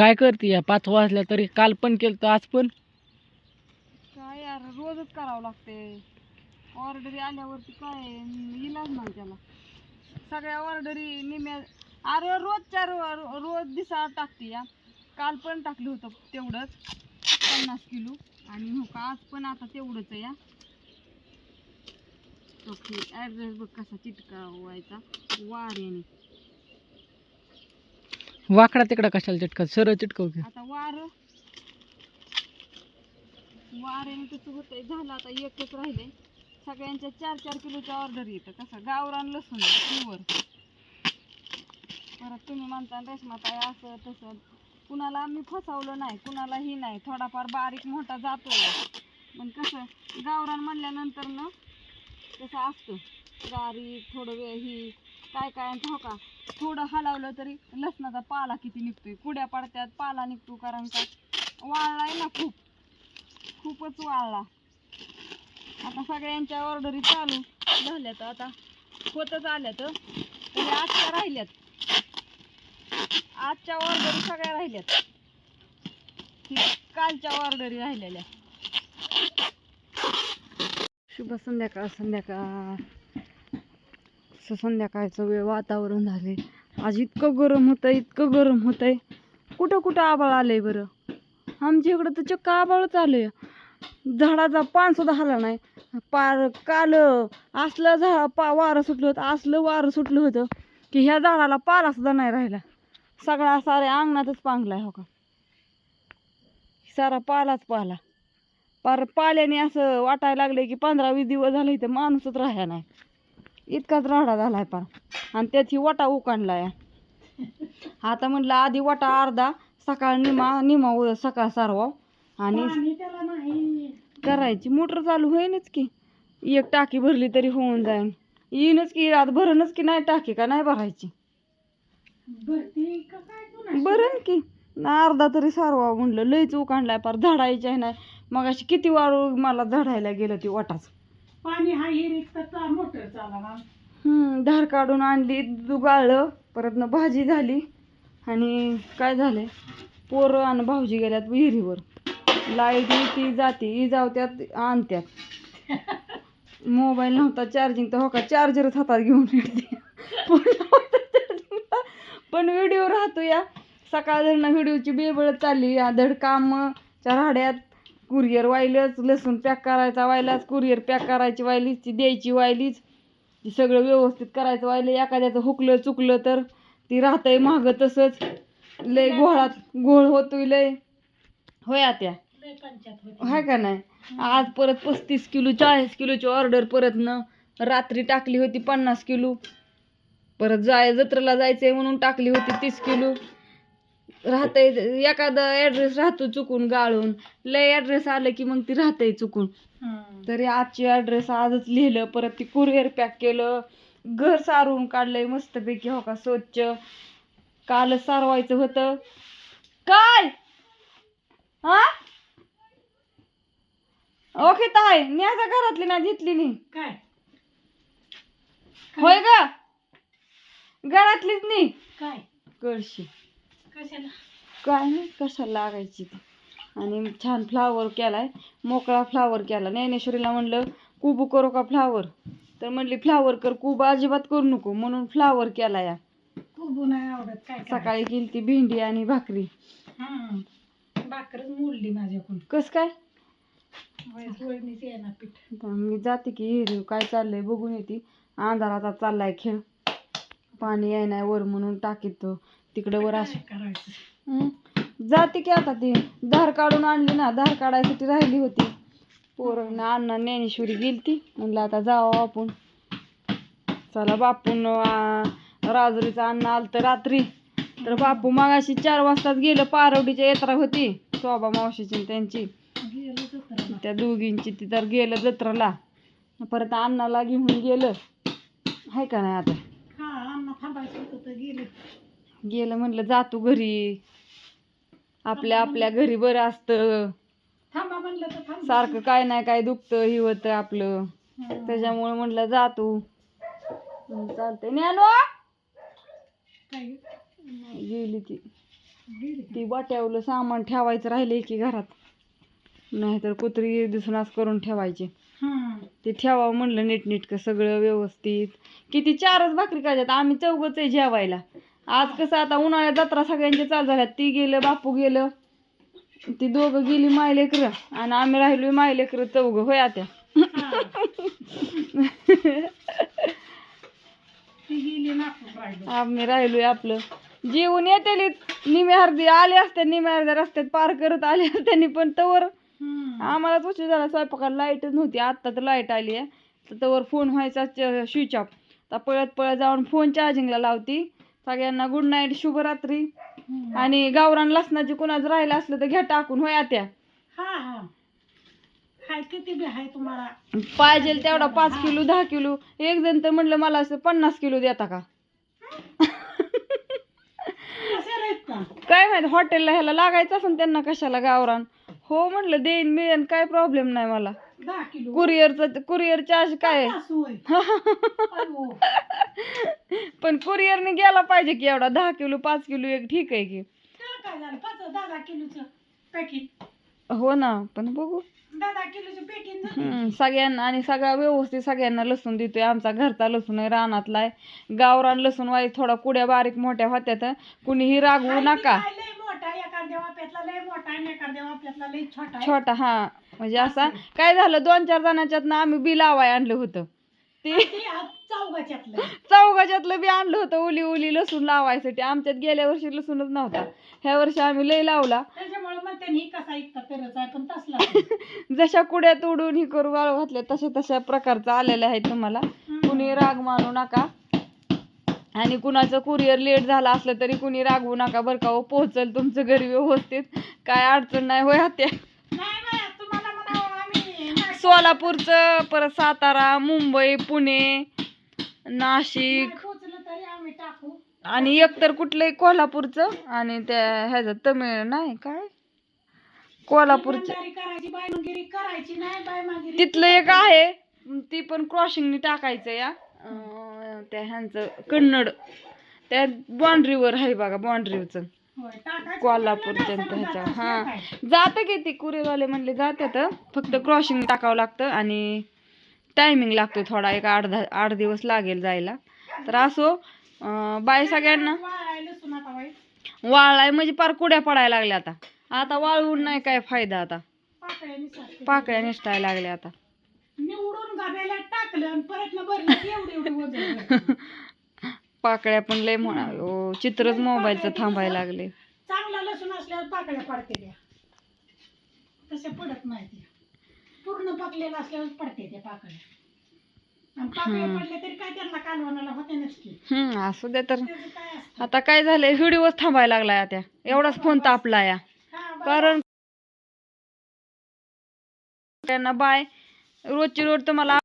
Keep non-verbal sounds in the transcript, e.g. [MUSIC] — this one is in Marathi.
काय करते या? पाच वाजल्या तरी काल पण केलं तर आज पण? काय यार रोजच करावं लागते. ऑर्डरी आल्यावरती काय इलाज नाही त्याला. सगळ्या ऑर्डरी निम्या अरे रोजच्या रो रोज दिसा टाकते या. काल पण टाकलं होतं तेवढंच पन्नास किलो. आणि हो का आज पण आता तेवढंच आहे या. ओके ॲड्रेस बघ कसा चिटकावायचा. वाऱ्याने. वाकडा तिकडा कशाला चिटकत? सरळ चिटकव की. आता वार. वाऱ्याने कसं होतंय. झालं आता एकच राहिले. सगळ्यांच्या चार चार किलोच्या ऑर्डर येतं कसं? गावरान लसूण प्युअर परत तुम्ही म्हणता रेशमाताई असं तसं. कुणाला आम्ही फसवलं नाही कुणालाही नाही. थोडाफार बारीक मोठा जातो पण कसं? गावरान म्हणल्यानंतर ना तसं असतं. बारीक थोडं वेळ ही काय काय हो का? थोडं हलवलं तरी लसणाचा पाला किती निघतोय? कुड्या पडत्यात पाला निघतो कारण का वाळलाय ना खूप. खूपच वाळला. आता सगळ्यांच्या ऑर्डरी चालू झाल्यात आता. होतच आल्यात. तरी आजच्या राहिल्यात. आजच्या ऑर्डरी सगळ्या राहिल्यात. कालच्या ऑर्डरी राहिलेल्या. शुभ संध्याकाळ संध्याकाळ. असं संध्याकाळचं वेळ वातावरण झाले आज इतकं गरम होतंय इतकं गरम होतंय. कुठं कुठं आबाळ आलंय बरं? आमच्या इकडं तर चक्क आबाळच आलंय झाडाचा पान सुद्धा हला नाही. पार काल असलं झा पा वारं सुटलं होतं असलं वारं सुटलं होतं की ह्या झाडाला पाला सुद्धा नाही राहिला. सगळा साऱ्या अंगणातच पांगलाय हो का? सारा पालाच पाला. पार पाल्याने असं वाटायला लागले की पंधरा वीस दिवस झाले इथं माणूसच राहायला नाही. इतकाच राडा झालाय पार आणि त्यात ही वाटा उकांडलाय. आता म्हटलं आधी वाटा अर्धा सकाळ निमा निमा उ- सकाळ सारवा. आणि करायची. मोटर चालू होईनच की. एक टाकी भरली तरी होऊन जाईन. येईनच की आता भरणच की नाही टाकी का नाही भरायची? बरं की ना अर्धा तरी सारवा म्हणलं. लईच उकांडलाय पार झाडायची नाही मग अशी किती वाळू मला झाडायला गेलं ती वाटाच. पाणी हा हिरीत मोटर चालवा. हम्म, धार काढून आणली दुगाळलं परत न भाजी झाली. आणि काय झालंय? पोरं आणि भाऊजी गेल्यात विहिरीवर. लाइट येते जाते इजावत्यात आणत्यात. मोबाईल नव्हता चार्जिंग तर हो का चार्जरच हातात घेऊन येते. पण व्हिडिओ राहतो या. सकाळ धरणं व्हिडिओची बेबळ चालली या धड कामच्या राहड्यात कुरिअर वाहिलंच लसूण पॅक करायचा वाहिलाच कुरिअर पॅक करायची वाहिलीच ती द्यायची वाहिलीच ती सगळं व्यवस्थित करायचं वाहिलं एखाद्याचं हुकलं चुकलं तर ती राहतंय मागं तसंच. लय घोळात घोळ होतोय लय. होय आत्या? हाय का नाही? आज परत पस्तीस किलो चाळीस किलोची ऑर्डर परत न रात्री टाकली होती पन्नास किलो. परत जाय जत्रेला जायचंय म्हणून टाकली होती तीस किलो. राहतंय एखादा ॲड्रेस राहतो चुकून गाळून. लय ॲड्रेस आलं की मग ती राहतंय चुकून. तरी आजची ॲड्रेस आजच लिहिलं परत ती कुरिअर पॅक केलं. घर सारून काढलंय मस्तपैकी हो का स्वच्छ. कालच सारवायचं होतं. काय? हा? ओके ताय न्याचा घरातली ना घेतली नाही. काय? होय ग? घरातलीच नाही. काय? कळशी. काय नाही कशाला लागायची ती. आणि छान फ्लावर केलाय. मोकळा फ्लावर केला. ज्ञानेश्वरीला म्हणलं कुबू करू का फ्लावर तर म्हणली फ्लावर कर. कुब अजिबात करू नको. म्हणून फ्लावर केला या. खूप नाही आवडत. काय सकाळी केली ती भेंडी आणि भाकरी. भाकरच मोडली माझ्याकडून. कस काय? मी जाते की काय चाललंय बघून येते. अंधारात आता चाललाय खेळ. पाणी याय नाही वर म्हणून टाकीत. तो तिकडं वर असं. करायचं. जाते की आता ती. धार काढून आणली ना धार काढायसाठी राहिली होती. पोरं अण्णा ज्ञानेश्वरी गेलती. म्हणलं आता जावं आपण. चला बापून आ, राजुरीचा अण्णा आलं तर रात्री. तर बापू मागाशी चार वाजताच गेलं. पारवडीची यात्रा होती. शोभा मावशीची त्यांची. गेलं. त्या दोघींची ती तर गेलं जत्राला. परत अण्णाला घेऊन गेलं. हाय का नाही आता हा अण्णा थांबायचं होतं तर गेले गेलं म्हणलं जातो घरी. आपल्या आपल्या घरी बरं असतं. थांबा म्हणलं तर थांबा. सारखं काय नाही काय दुखतं हे होतं आपलं. त्याच्यामुळे म्हणलं जा तू. म्हणलं चालतंय. ज्ञानवा काय गेली ती. गेली ती वाट्यावलं सामान ठेवायचं राहिले की घरात. नाहीतर कुत्री दिसनास करून ठेवायचे. हं. ते ठेवावं म्हणलं नीटनीटकं सगळं व्यवस्थित. किती चारच भाकरी काढतात आम्ही चौघच आहे जेवायला. आज कसं आता उन्हाळ्यात जत्रा सगळ्यांच्या चालू झाल्यात ती गेलं बापू गेलं. ती दोघं गेली माय लेकर आणि आम्ही राहिलो माय लेकर चौघं. होय आता राहिलो आम्ही राहिलोय आपलं. जेवून येते निम्या अर्धी आले असते निम्या अर्ध्या रस्त्यात पार करत आले त्यांनी पण तवर आम्हालाच उशीर झाला. स्वयंपाकाला लाईटच नव्हती. आत्ता तर लाइट आली आहे तर तवर फोन व्हायचा स्विच ऑफ तर पळत पळत जाऊन फोन चार्जिंगला लावती. सगळ्यांना गुड नाईट शुभरात्री. आणि गावरान लसणाची कुणाच राहिलं असलं तर घ्या टाकून होय आत्या हा हा. हाय किती बी हाय तुम्हाला. पाहिजे तेवढा पाच किलो दहा किलो. एक जण तर म्हणलं मला असं पन्नास किलो देता का? आहेत का? काय माहिती हॉटेलला ह्याला लागायचं असं त्यांना कशाला गावरान. हो म्हणलं देईन मिळेन काय प्रॉब्लेम नाही मला. दहा किलो. कुरिअरचं कुरिअर चार्ज काय आहे? होय? [LAUGHS] अयो. पण कुरिअरने गेला पाहिजे की एवढा दहा किलो पाच किलो एक ठीक आहे की. त्याला काय झालं? पाच दहा दहा किलोचं पॅकिंग हो ना पण बघू. दहा दहा किलोचं पॅकिंग झालं. हम्म, सगळ्यांना आणि सगळा व्यवस्थित सगळ्यांना लसूण देतोय. आमचा घरचा लसूण आहे रानातला आहे. गावरान लसूण वाई थोडा कुड्या बारीक मोठ्या होत्यात कुणीही रागवू नका. काय लय मोठा एखाद्या वाप्यातला लय मोठा आणि एखाद्या वाप्यातला लय छोटा आहे. छोटा हा. म्हणजे असा काय झालं दोन चार जणांच्यात ना आम्ही बी लावाय आणलं होतं. ते ते आज चौघाच्यातलं. चौघाच्यातलं बी आणलं होतं उली उली लसूण लावायसाठी. आमच्यात गेल्या वर्षी लसूणच नव्हता. ह्या वर्षी आम्ही लय लावला. त्याच्यामुळे म्हणते ही कसा ऐकता पेरच आहे पण तसला नाही. [LAUGHS] जशा कुड्या तोडून ही करू वाळू घातल्या तशा तशा प्रकारचं आलेलं आहे तुम्हाला. कुणी राग मानू नका. आणि कुणाचं कुरिअर लेट झाला असलं तरी कुणी रागवू नका बरं का हो. पोहोचल तुमचं घरी व्यवस्थित. काय अडचण नाही होय हात्या नाही सोलापूरचं परत सातारा मुंबई पुणे नाशिक. आणि एकतर कुठलंही कोल्हापूरचं आणि त्या ह्याचं तमिळ नाही काय? कोल्हापूरचं. तिथलं एक आहे. ती पण क्रॉसिंगनी टाकायचं या. त्या ह्यांचं कन्नड त्या बाउंड्रीवर आहे बघा बाउंड्रीवरचं होय, टाकायचं कोल्हापूर म्हणलं त्यांचं नाही ह्याच्यावर समजत हा. जातं की ती कुरेवाले म्हणले जातात फक्त क्रॉसिंग टाकावं लागतं आणि टायमिंग लागतो थोडा एक आठ दहा आठ दिवस लागेल जायला. तर असो बाय सगळ्यांना. वाळलाय म्हणजे पार कुड्या पडायला लागल्या आता. आता वाळवून नाही काय फायदा आता. पाकळ्या निसटायला लागल्या आता. टाकलं आणि परत न भरलं की एवढी एवढी वजन भरलं. [LAUGHS] पाकळ्या पण लय म्हणा ओ चित्रच मोबाईलचं थांबायला लागले. चांगला लसूण असल्यावर पाकळ्या पडते त्या. तशा पडत नाही त्या. पूर्ण पकलेला असल्यावर पडते त्या पाकळ्या. आणि पाकळ्या हम्म. पडल्या तरी काय त्यांना कालवणाला होते नसते हम्म असू द्या तर. त्याचं काय असतं? आता काय झालंय? व्हिडिओच थांबायला लागलाय आता. एवढाच फोन तापला या हा. कारण त्यांना बाय रोजची रोज तुम्हाला